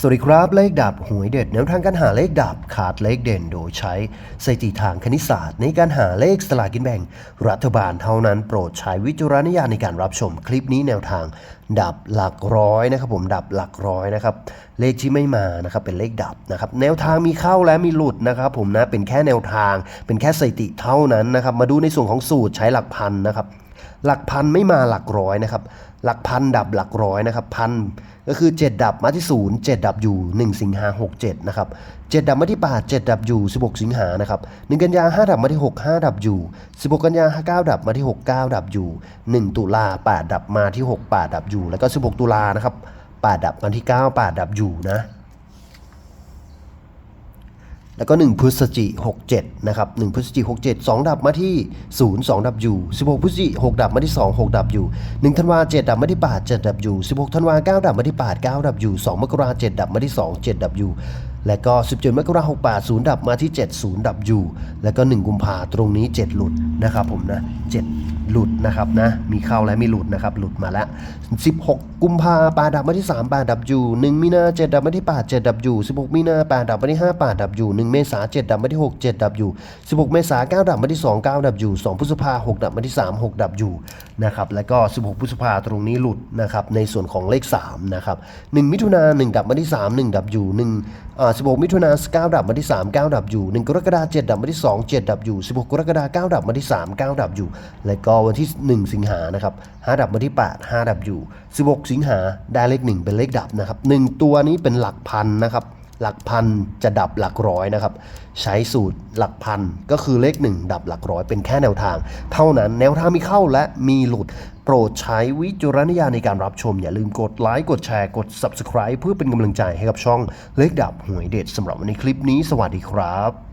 สวัสดีครับ เลขดับหวยเด็ดแนวทางการหาเลขดับขาดเลขเด่นโดยใช้สถิติทางคณิตศาสตร์ ในการหาเลขสลากินแบ่ง รัฐบาลเท่านั้นโปรดใช้วิจารณญาณในการรับชมคลิปนี้แนวทาง ดับหลักร้อยนะครับ ผมดับหลักร้อยนะครับ เลขที่ไม่มานะครับเป็นเลขดับนะครับแนวทางมีเข้าและมีหลุดนะครับผมนะเป็นแค่แนวทางเป็นแค่สถิติเท่านั้นนะครับมาดูในส่วนของสูตรใช้หลักพันนะครับ หลักพันไม่มาหลักร้อยนะครับ หลักพันดับหลักร้อยนะครับพันก็คือ 7 ดับมาที่ 0 7 ดับอยู่ 1 สิงหา67นะครับ7ดับมาที่8 7 ดับอยู่ 16 สิงหานะครับ1กันยา5ดับมาที่ 6 5 ดับอยู่ 16 กันยา9ดับมาที่ 6 9 ดับอยู่ 1 ตุลา8ดับมาที่ 6 8 ดับอยู่ แล้วก็ 16 ตุลานะครับ8ดับมาที่ 9 8 ดับอยู่นะ แล้วก็ 1พฤศจิ67นะครับ1พฤศจิ67 2 ดับมาที่ 0 2 ดับอยู่ 16พฤศจิ6ดับมาที่ 2 6 ดับอยู่ 1 ธันวา7ดับมาที่8 7 ดับอยู่ 16 ธันวา9ดับมาที่8 9 ดับอยู่ 2 มกรา7ดับมาที่ 2 7 ดับอยู่ และก็ 17 มกราคม68 0 ดับมาที่ 7 0 ดับอยู่ แล้วก็ 1 กุมภาตรงนี้ 7 หลุดนะครับผมนะ 7 หลุดนะครับนะ มีเข้าและมีหลุดนะครับ หลุดมาแล้ว 16 กุมภาปาดับมาที่ 3 ปาดับอยู่1มีนา7ดับมาที่8 7 ดับอยู่ 16 มีนาปาดับมาที่5ปาดับอยู่ 1 เมษา7ดับมาที่ 6 7 ดับอยู่ 16 เมษา9ดับมาที่ 2 9 ดับอยู่ 2 พฤษภา6ดับมาที่ 3 6 ดับอยู่นะครับแล้วก็ 16 พฤษภาตรงนี้หลุดนะครับในส่วนของเลข3นะครับ1มิถุนา1ดับมาที่ 3 1 ดับอยู่1อ่า16 มิถุนา9ดับมาที่ 3 9 ดับอยู่ 1 กรกฎาคม7ดับมาที่ 2 7 ดับอยู่ 16 กรกฎาคม9ดับมาที่ 3 9 ดับอยู่ แล้วก็วันที่ 1 สิงหานะครับ5ดับมาที่ 8 5 ดับอยู่ 16 สิงหาได้เลข 1 เป็นเลขดับนะครับ 1 ตัวนี้เป็นหลักพันนะครับ หลักพันจะดับหลักร้อยนะครับ ใช้สูตรหลักพันก็คือเลข 1 ดับหลักร้อยเป็นแค่แนวทาง เท่านั้นแนวทางมีเข้าและมีหลุด โปรดใช้วิจารณญาณในการรับชม อย่าลืมกดไลค์กดแชร์กด Subscribe เพื่อเป็นกำลังใจให้กับช่องเลขดับหวยเด็ดสำหรับวันนี้คลิปนี้ สวัสดีครับ